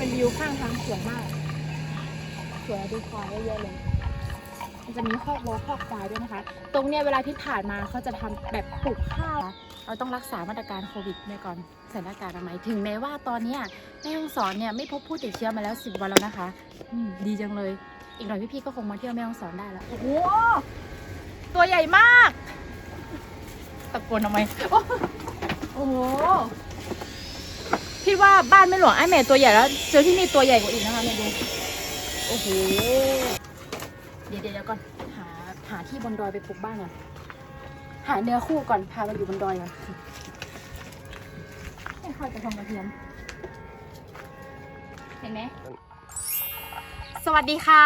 เป็นวิวข้างทางสวยมาก สวยดูควายเยอะๆเลยมันจะมีคอกวัวคอกควายด้วยนะคะ ตรงเนี้ยเวลาที่ผ่านมาเขาจะทำแบบปลูกข้าวเราต้องรักษามาตรการโควิดไปก่อนใส่หน้ากากอนามัยถึงแม้ว่าตอนเนี้ยแม่ฮ่องสอนเนี่ยไม่พบผู้ติดเชื้อมาแล้ว10วันแล้วนะคะดีจังเลย อีกหน่อยพี่ๆก็คงมาเที่ยวแม่ฮ่องสอนได้แล้วโอ้โหตัวใหญ่มากตะโกนทำไมโอ้โห ว่าบ้านแม่หลวงไอ้แม่ตัวใหญ่แล้วเจอที่นี่ตัวใหญ่กว่าอีกนะคะแม่ดูโอ้โหเดี๋ยวเดี๋ยวก่อนหาหาที่บนดอยไปปลูกบ้านก่อนหาเนื้อคู่ก่อนพาไปอยู่บนดอยก่อนไม่ค่อยกระทงกระเทียมเห็นไหมสวัสดีค่ะ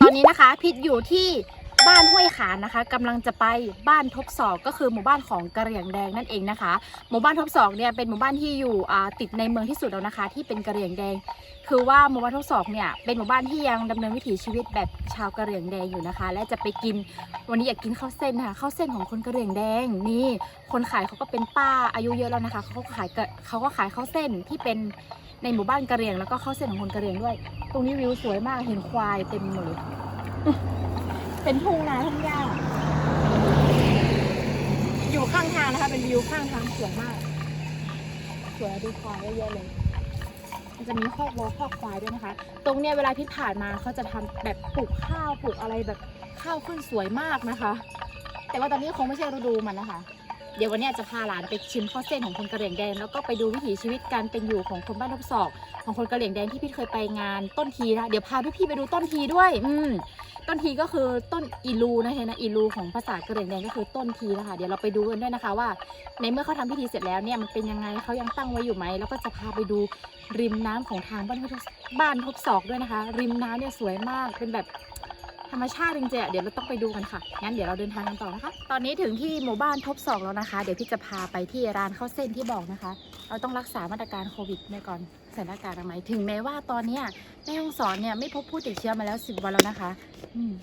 ตอนนี้นะคะพิษอยู่ที่ บ้านห้วยขานนะคะกำลังจะไปบ้านทบศอกก็คือหมู่บ้านของกระเหรี่ยงแดงนั่นเองนะคะ หมู่บ้านทบศอกเนี่ยเป็นหมู่บ้านที่อยู่ติดในเมืองที่สุดแล้วนะคะ ที่เป็นกระเหรี่ยงแดง คือว่าหมู่บ้านทบศอกเนี่ยเป็นหมู่บ้านที่ยังดำเนินวิถีชีวิตแบบชาวกระเหรี่ยงแดงอยู่นะคะ และจะไปกินวันนี้อยากกินข้าวเส้นค่ะข้าวเส้นของคนกระเหรี่ยงแดงนี่คนขายเขาก็เป็นป้าอายุเยอะแล้วนะคะเขาก็ขายเขาก็ขายข้าวเส้นที่เป็นในหมู่บ้านกระเหรี่ยงแล้วก็ข้าวเส้นของคนกระเหรี่ยงด้วย ตรงนี้วิวสวยมากเห็นควายเต็มเลย เป็นทุ่งนาทุ่งหญ้า อยู่ข้างทางนะคะ เป็นวิวข้างทางสวยมาก สวยดูควายเยอะๆเลยมันจะมีคอกวัวคอกควายด้วยนะคะ ตรงเนี้ยเวลาที่ผ่านมาเขาจะทำแบบปลูกข้าวปลูกอะไรแบบข้าวขึ้นสวยมากนะคะ แต่ว่าตอนนี้คงไม่ใช่ฤดูมันนะคะ เดี๋ยววันนี้จะพาหลานไปชิมข้าวเส้นของคนกระเหรี่ยงแดง แล้วก็ไปดูวิถีชีวิตการเป็นอยู่ของคนบ้านทบศอกของคนกระเหรี่ยงแดงที่พี่เคยไปงานต้นทีนะเดี๋ยวพาพี่ๆไปดูต้นทีด้วย อืมต้นทีก็คือต้นอีลูนะเห็นนะอีลูของภาษากระเหรี่ยงแดงก็คือต้นทีนะคะเดี๋ยวเราไปดูกันด้วยนะคะว่า ในเมื่อเขาทำพิธีเสร็จแล้วเนี่ยมันเป็นยังไงเขายังตั้งไว้อยู่ไหมแล้วก็จะพาไปดูริมน้ำของทางบ้านทบบ้านทบศอกด้วยนะคะ ริมน้ำเนี่ยสวยมากเป็นแบบ รรมชาติจริงๆอะเดี๋ยวเราต้องไปดูกันค่ะ งั้นเดี๋ยวเราเดินทางกันต่อนะคะ ตอนนี้ถึงที่หมู่บ้านทบศอกแล้วนะคะ เดี๋ยวพี่จะพาไปที่ร้านข้าวเส้นที่บอกนะคะ เราต้องรักษามาตรการโควิดไปก่อนใส่หน้ากากอนามัยถึงแม้ว่าตอนนี้แม่ฮ่องสอนเนี่ยไม่พบผู้ติดเชื้อมาแล้ว 10 วันแล้วนะคะ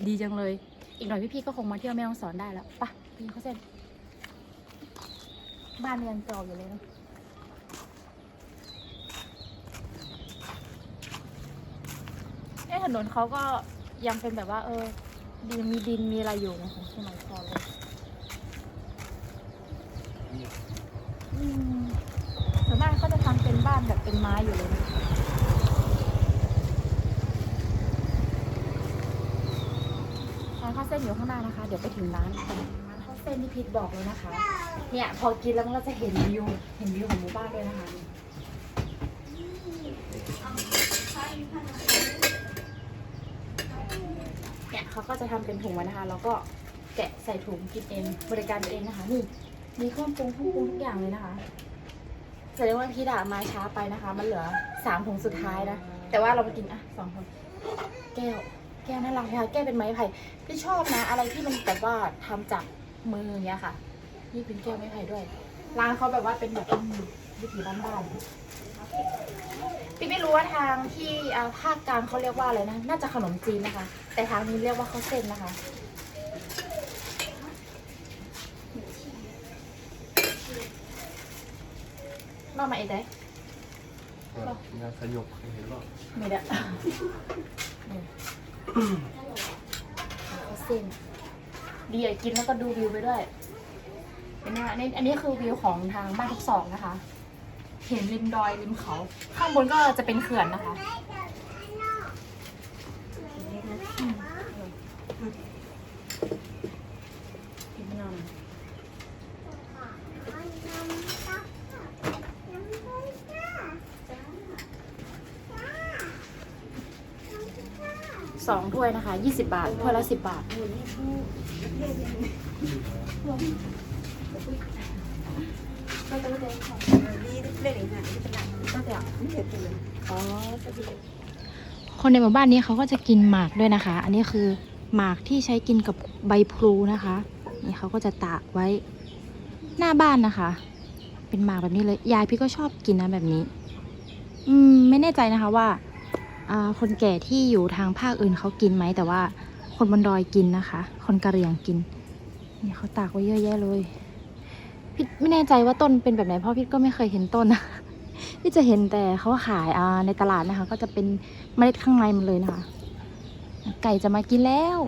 ดีจังเลย อีกหน่อยพี่ๆก็คงมาเที่ยวแม่ฮ่องสอนได้แล้วไปะไปข้าวเส้น บ้านยังเก่าอยู่เลยนะถนนเขาก็ ยังเป็นแบบว่า เออดินมีดินมีอะไรอยู่นะของสมัยก่อนเลยอืมส่วนมากเขาจะทำเป็นบ้านแบบเป็นไม้อยู่เลยร้านข้าวเส้นอยู่ข้างหน้านะคะ เดี๋ยวไปถึงร้านกันร้านข้าวเส้นที่พีทบอกเลยนะคะ เนี่ยพอกินแล้วมันก็จะเห็นวิวเห็นวิวของหมู่บ้านด้วยนะคะ เขาก็จะทำเป็นถุงไว้นะคะแล้วก็แกะใส่ถุงกินเองบริการตัวเองนะคะ นี่มีเครื่องปรุงเครื่องปรุงทุกอย่างเลยนะคะแสดงว่าพี่ดามาช้าไปนะคะ มันเหลือสามถุงสุดท้ายนะแต่ว่าเราไปกินอะสองคนแก้ว แก้วน่ารักค่ะแก้วเป็นไม้ไผ่พี่ชอบนะ อะไรที่มันแบบว่าทำจากมืออย่างเงี้ยค่ะ นี่เป็นแก้วไม้ไผ่ด้วยร้านเขาแบบว่าเป็นแบบอืมวิถีบ้านๆ พี่ไม่รู้ว่าทางที่อ่าภาคกลางเขาเรียกว่าอะไรนะ น่าจะขนมจีนนะคะ แต่ทางนี้เรียกว่าข้าวเส้นนะคะนอกมาเองได้ งานสยบเห็นป่ะไม่ได้นี่ข้าวเส้นดีอะกินแล้วก็ดูวิวไปด้วยเป็นไงอันนี้อันนี้คือวิวของทางบ้านทุกสองนะคะ เห็นริมดอยริมเขา ข้างบนก็จะเป็นเขื่อนนะคะ สองถ้วยนะคะ 20 บาท ถ้วยละ 10 บาท ก็จะได้ของก็จะอ๋อจะดี คนในหมู่บ้านนี้เขาก็จะกินหมากด้วยนะคะ อันนี้คือหมากที่ใช้กินกับใบพลูนะคะ นี่เขาก็จะตากไว้หน้าบ้านนะคะ เป็นหมากแบบนี้เลย ยายพี่ก็ชอบกินนะแบบนี้ อืม ไม่แน่ใจนะคะว่าคนแก่ที่อยู่ทางภาคอื่นเขากินไหม แต่ว่าคนบนดอยกินนะคะ คนกะเหรี่ยงกิน นี่เขาตากไว้เยอะแยะเลย พี่ไม่แน่ใจว่าต้นเป็นแบบไหนเพราะพี่ก็ไม่เคยเห็นต้นนะที่จะเห็นแต่เขาขายในตลาดนะคะ ก็จะเป็นเมล็ดข้างในมันเลยนะคะ ไก่จะมากินแล้ว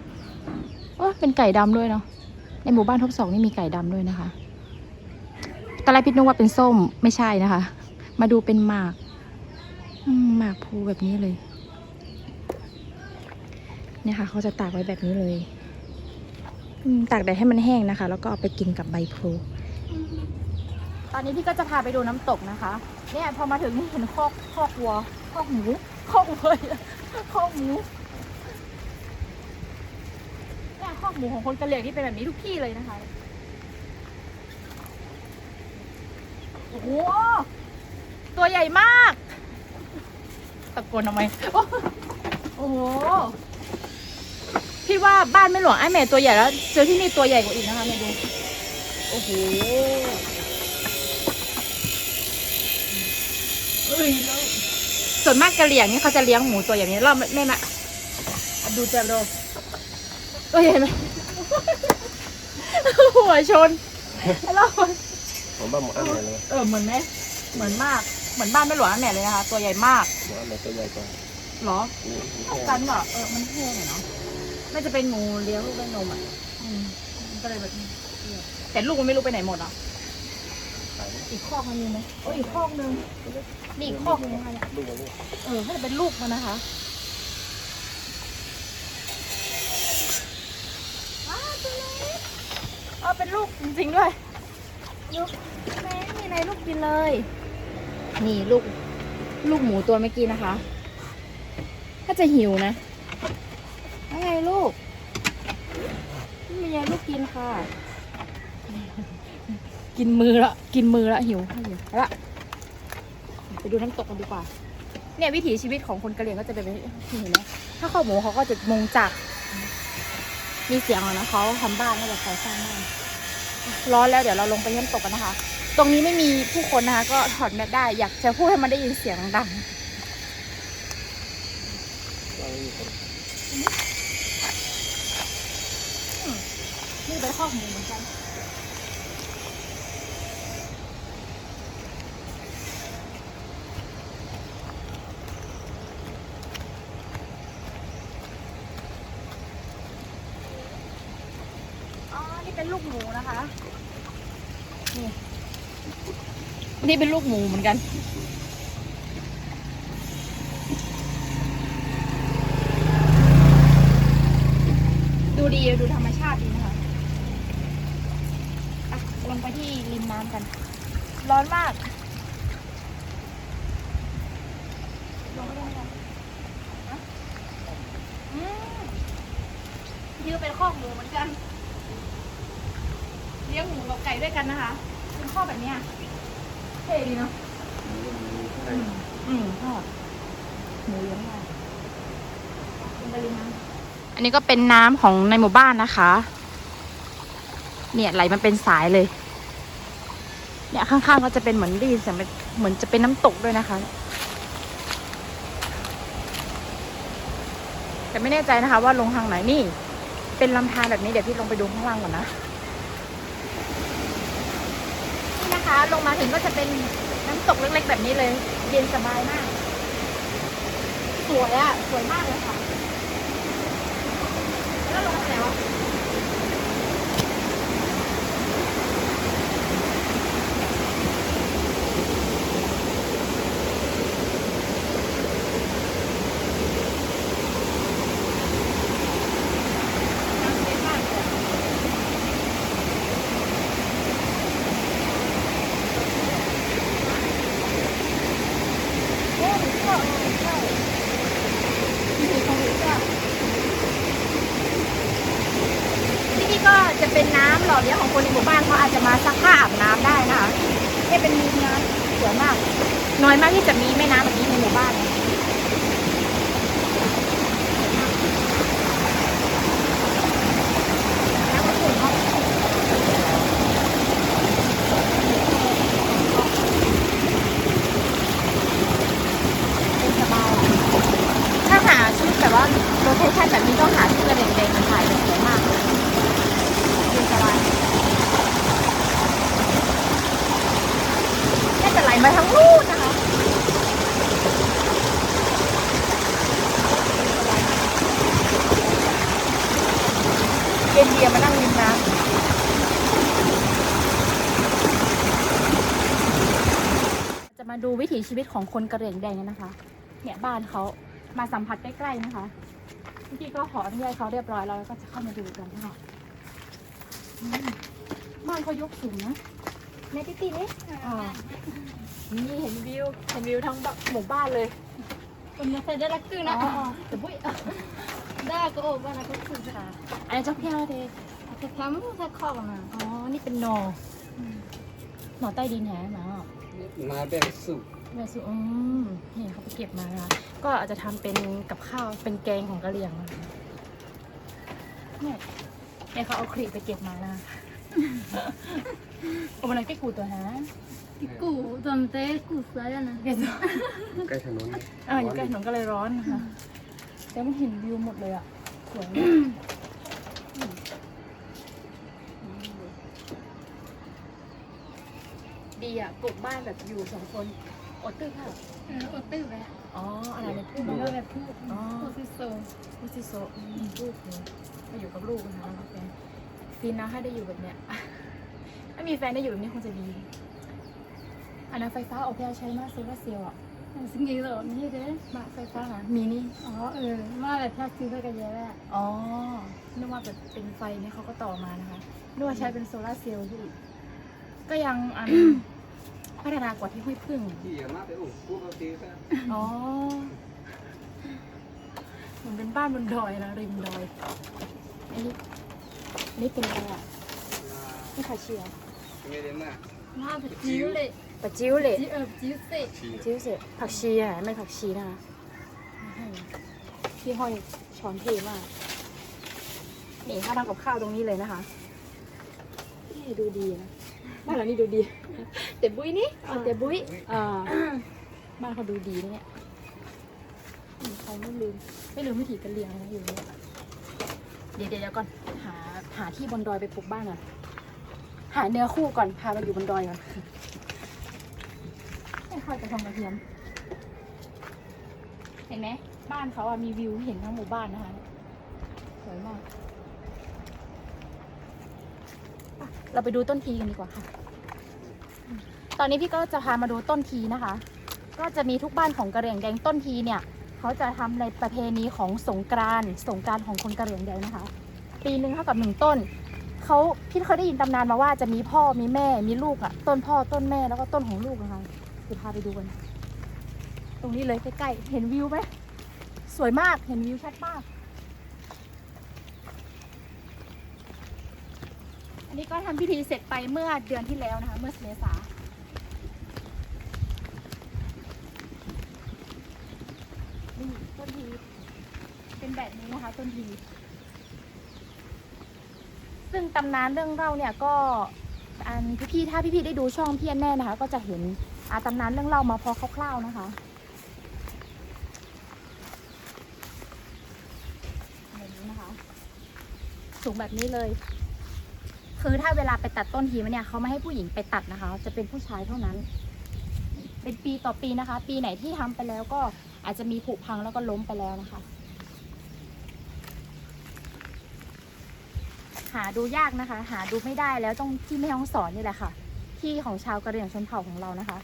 โอ้เป็นไก่ดำด้วยเนาะในหมู่บ้านทบสองนี่มีไก่ดำด้วยนะคะตอนแรกพี่นึกว่าเป็นส้มไม่ใช่นะคะ มาดูเป็นหมากหมากภูแบบนี้เลยเนี่ยค่ะเขาจะตากไว้แบบนี้เลยตากแดดให้มันแห้งนะคะ แล้วก็เอาไปกินกับใบพลู ตอนนี้พี่ก็จะพาไปดูน้ำตกนะคะ เนี่ยพอมาถึงนี่เห็นคอกคอกวัวคอกหมูคอกวัวคอกหมูเนี่ยคอกหมูของคนกะเหรี่ยงที่เป็นแบบนี้ทุกที่เลยนะคะโอ้โหตัวใหญ่มากตะโกนทำไมโอ้โหพี่ว่าบ้านไม่หลวงไอ้แม่ตัวใหญ่แล้ว เจอที่นี่ตัวใหญ่กว่าอีกนะคะเนี่ดู โอ้โห เอ้ยแล้ว ส่วนมากกะเหรี่ยงนี่เขาจะเลี้ยงหมูตัวอย่างนี้เราไม่ไม่มาอะดูจะดูเอ้ยเห็นไหมหัวชนแล้วผมบ้าหมูอันไหนเลยเออเหมือนไหมเหมือนมากเหมือนบ้านไม่หลวงอันแหม่เลยนะคะ ตัวใหญ่มากหมูอันไหนตัวใหญ่กว่าเหรอนี่เท่ากันเหรอเออมันแห้งอะเนาะไม่จะเป็นงูเลี้ยงลูกด้วยนมอะอืมมันก็เลยแบบนี้แต่ลูกมันไม่รู้ไปไหนหมดอะอีกคอกมันมีไหมโอ้ยอีกคอกนึง นี่อีกคอกนึงนะคะเนี่ยลูกมันลูกเออให้เป็นลูกมันนะคะว้าวตัวเล็กเออเป็นลูกจริงๆด้วยลูกแม่มีอะไรลูกกินเลย นี่ลูกลูกหมูตัวเมื่อกี้นะคะ ถ้าจะหิวนะอะไรลูกไม่มีอะไรลูกกินค่ะ กินมือละกินมือละหิวหิวเอาละ ไปดูน้ำตกกันดีกว่า เนี่ยวิถีชีวิตของคนกะเหรี่ยงก็จะเป็นแบบนี้เห็นไหมถ้าเข้าหมูเขาก็จะมงจัก มีเสียงอะนะเขาทำบ้านแล้วแบบเขาสร้างบ้านร้อนแล้วเดี๋ยวเราลงไปที่น้ำตกกันนะคะ ตรงนี้ไม่มีผู้คนนะคะ ก็ถอดแมสได้อยากจะพูดให้มันได้ยินเสียงดังเราไม่มีคนๆนี่เป็นข้อมูเหมือนกัน เป็นลูกหมูนะคะนี่นี่เป็นลูกหมูเหมือนกัน ดูดีดูธรรมชาติดีนะคะอะลงไปที่ริมน้ำกัน ร้อนมากลงไปได้ไหมคะฮะอืมนี่ก็เป็นข้อกหมูเหมือนกันเลี้ยงหมูกับไก่ด้วยกันนะคะเป็นข้อกแบบเนี้ยเท่ดีเนาะใช่อืมทอดหมูเลี้ยงได้เป็นกะลิน้ำอันนี้ก็เป็นน้ำของในหมู่บ้านนะคะ เนี่ยไหลมันเป็นสายเลย เนี่ยข้างๆก็จะเป็นเหมือนได้ยินเสียงเป็นเหมือนจะเป็นน้ำตกด้วยนะคะ แต่ไม่แน่ใจนะคะ ว่าลงทางไหนนี่ เป็นลำธารแบบนี้เดี๋ยวพี่ลงไปดูข้างล่างก่อนนะ นะคะ ลงมาถึงก็จะเป็นน้ำตกเล็กๆแบบนี้เลย เย็นสบายมาก สวยอะสวยมากเลยค่ะ แล้วลงทางไหนวะน้ำเย็นมากเลยโอ้โหชอบชอบมีของหนูจ้ะ ที่นี่ก็จะเป็นน้ำหล่อเลี้ยงของคนในหมู่บ้านเขาอาจะมาซักผ้าอาบน้ำได้นะคะนี่เป็นมีน้ำสวยมาก น้อยมากที่จะมีแม่น้ำแบบนี้ในหมู่บ้านเนี่ย เย็นเบียมานั่งริมน้ำจะมาดูวิถีชีวิตของคนกระเหรี่ยงแดงนะคะ เนี่ยบ้านเขามาสัมผัสใกล้ๆนะคะพี่ก็ขออนุญาตเขาเรียบร้อยแล้วก็จะเข้ามาดูกันนะคะบ้านเขายกสูงนะแม่ติ๊ตี้นี่นี่เห็นวิวเห็นวิวทั้งหมู่บ้านเลยเป็นเซเดลักกึ่งนะแต่บุ้ย ก็โอบ้านะก็ครึ่งค่ะอันนี้เจ้าเพี้ยวเดจะทำถ้าคอกมาอ๋อ นี่เป็นหนออหนอใต้ดินแฮะหนอมาเป็นสุกแม่สุกอืมนี่เขาไปเก็บมานะก็อาจจะทำเป็นกับข้าวเป็นแกงของกะเหรี่ยงนะคะเนี่ยเนี่ยเขาเอาครีไปเก็บมานะโอ้มันอะไรก้กูตัวฮะกูตอนเต้กูใส่นะแกตัวใกล้ถนนอ่าอยู่ใกล้ถนนก็เลยร้อนนะคะ แต่มันเห็นวิวหมดเลยอะ สวยมากอืมดีอะปลูกบ้านแบบอยู่สองคนอดตื้อค่ะเออโอตื้อไปอ๋อ อะไรในพูดมันก็แบบพูดอ๋อพูดซิโซพูดซิโซอืมลูกเลยมาอยู่กับลูกนะคะแฟนฟินนะให้ได้อยู่แบบเนี้ยถ้ามีแฟนได้อยู่แบบนี้คงจะดีอันนั้นไฟฟ้าออกแค่ใช้มากโซลาร์เซลล์อะ สิ่งนี้เหรอนี่เด้มาไฟฟ้าหามีนี่ อ๋อเออมาแบบถ้าซื้อไปกันเยอะแหละอ๋อนึกว่าแบบเป็นไฟนี่เขาก็ต่อมานะคะนึกว่าใช้เป็นโซลาร์เซลล์ที่ก็ยังอันพัฒนากว่าที่ห้วยพึ่งที่อย่ามาไปอุ้มพูดปกติซะอ๋อเหมือนเป็นบ้านบนดอยนะริมดอยอันนี้อันนี้เป็นอะไรอะนี่ขาเชียร์ไม่ได้มามาแบบจิ้วเลย ปะจิ้วเลยจิ้วเออจิ้วเสร็จชี้จิ้วเสร็จผักชีอะไม่ผักชีนะคะที่ห้อยช้อนเทมาก นี่ถ้าทำกับข้าวตรงนี้เลยนะคะนี่ดูดีนะบ้านหลังนี้ดูดี แต่บุ้ยนี่เอาแต่บุ้ยอ่าบ้านเขาดูดีนะเนี่ยอืมเขาไม่ลืม ไม่ลืมวิถีการเลี้ยงนะอยู่เนี่ยเดี๋ยวเดี๋ยวเดี๋ยวก่อน หาหาที่บนดอยไปปลูกบ้านก่อนหาเนื้อคู่ก่อน พามาอยู่บนดอยก่อน ค่อยกระทงกระเทียม เห็นไหมบ้านเขาอะมีวิวเห็นทั้งหมู่บ้านนะคะ สวยมากอะเราไปดูต้นทีกันดีกว่าค่ะ ตอนนี้พี่ก็จะพามาดูต้นทีนะคะ ก็จะมีทุกบ้านของกระเหรี่ยงแดงต้นทีเนี่ย เขาจะทำในประเพณีของสงกรานต์สงกรานต์ของคนกระเหรี่ยงแดงนะคะ ปีหนึ่งเท่ากับหนึ่งต้น เขาพี่เคยได้ยินตำนานมาว่าจะมีพ่อมีแม่มีลูกอะต้นพ่อต้นแม่แล้วก็ต้นของลูกนะคะ เดี๋ยวพาไปดูกัน ตรงนี้เลยใกล้ๆ เห็นวิวไหม สวยมาก เห็นวิวชัดมาก อันนี้ก็ทำพิธีเสร็จไปเมื่อเดือนที่แล้วนะคะ เมื่อเมษานี่ต้นทีเป็นแบบนี้นะคะต้นทีซึ่งตำนานเรื่องเล่าเนี่ยก็อันพี่ๆถ้าพี่ๆได้ดูช่องพี่แอนแน่นะคะ ก็จะเห็น อาตำนานเรื่องเล่ามาพอคร่าวๆนะคะแบบนี้นะคะสูงแบบนี้เลย คือถ้าเวลาไปตัดต้นทีมันเนี่ยเขาไม่ให้ผู้หญิงไปตัดนะคะ จะเป็นผู้ชายเท่านั้น เป็นปีต่อปีนะคะ ปีไหนที่ทำไปแล้วก็อาจจะมีผุพังแล้วก็ล้มไปแล้วนะคะ หาดูยากนะคะ หาดูไม่ได้แล้วต้องที่แม่ห้องสอนนี่แหละค่ะ ที่ของชาวกะเหรี่ยงชนเผ่าของเรานะคะ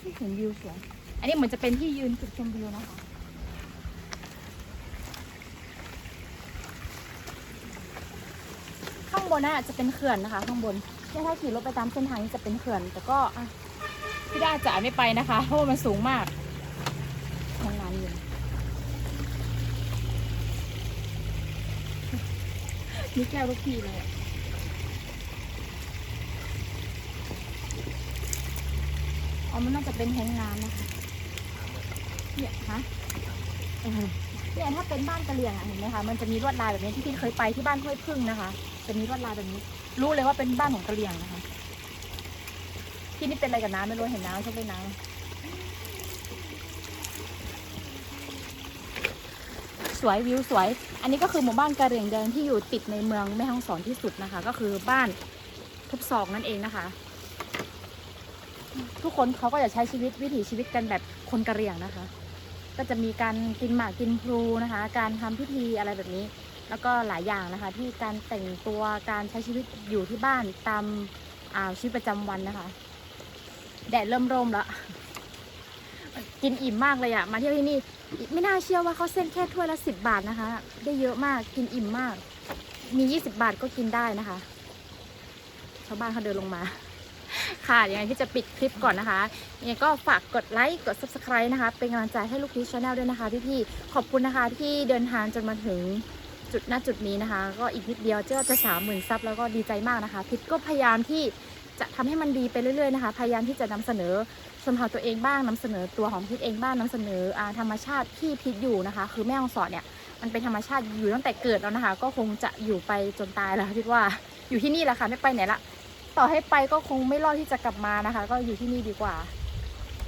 ที่เห็นวิวสวยอันนี้เหมือนจะเป็นที่ยืนจุดชมวิวนะคะข้างบนน่าจะเป็นเขื่อนนะคะ ข้างบนเนี่ยถ้าขี่รถไปตามเส้นทางนี้จะเป็นเขื่อน แต่ก็อะพี่ด้าจะไม่ไปนะคะเพราะว่ามันสูงมากทำงานอยู่นี่แก้วทุกทีเลย อ๋อมันน่าจะเป็นแทงน้ำนะคะเนี่ยฮะเนี่ยถ้าเป็นบ้านกะเหรี่ยงอะเห็นไหมคะมันจะมีลวดลายแบบนี้ที่พี่เคยไปที่บ้านห้วยพึ่งนะคะจะมีลวดลายแบบนี้ รู้เลยว่าเป็นบ้านของกะเหรี่ยงนะคะที่นี่เป็นอะไรกับน้ำไม่รู้เห็นน้ำชอบเล่นน้ำสวยวิวสวย อันนี้ก็คือหมู่บ้านกะเหรี่ยงแดงที่อยู่ติดในเมืองแม่ฮ่องสอนที่สุดนะคะ ก็คือบ้านทุบศอกนั่นเองนะคะ ทุกคนเขาก็จะใช้ชีวิตวิถีชีวิตกันแบบคนกะเหรี่ยงนะคะ ก็จะมีการกินหมากกินพลูนะคะ การทำพิธีอะไรแบบนี้ แล้วก็หลายอย่างนะคะ ที่การแต่งตัวการใช้ชีวิตอยู่ที่บ้านตามอ่าชีวิตประจำวันนะคะแดดเริ่มร่มแล้วกินอิ่มมากเลยอะมาเที่ยวที่นี่ไม่น่าเชื่อว่าเขาเส้นแค่ถ้วยละสิบบาทนะคะ ได้เยอะมากกินอิ่มมาก มียี่สิบบาทก็กินได้นะคะ ชาวบ้านเขาเดินลงมา ค่ะยังไงที่จะปิดคลิปก่อนนะคะยังไงก็ฝากกดไลค์กด subscribe นะคะ เป็นกำลังใจให้ลูกพีชชาแนลด้วยนะคะพี่ๆขอบคุณนะคะที่เดินทางจนมาถึงจุดณจุดนี้นะคะ ก็อีกนิดเดียวเจ้าจะสามหมื่นซับแล้วก็ดีใจมากนะคะพิษก็พยายามที่จะทำให้มันดีไปเรื่อยๆนะคะ พยายามที่จะนำเสนอชนเผ่าตัวเองบ้างนำเสนอตัวของพิษเองบ้างนำเสนออธรรมชาติที่พิษอยู่นะคะ คือแม่ฮ่องสอนเนี่ยมันเป็นธรรมชาติอยู่ตั้งแต่เกิดแล้วนะคะ ก็คงจะอยู่ไปจนตายแล้วพิษว่าอยู่ที่นี่แหละค่ะไม่ไปไหนละ ต่อให้ไปก็คงไม่รอดที่จะกลับมานะคะ ก็อยู่ที่นี่ดีกว่า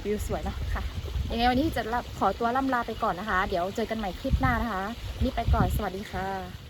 วิวสวยเนาะค่ะยังไงวันนี้จะขอตัวล่ำลาไปก่อนนะคะ เดี๋ยวเจอกันใหม่คลิปหน้านะคะ นี่ไปก่อนสวัสดีค่ะ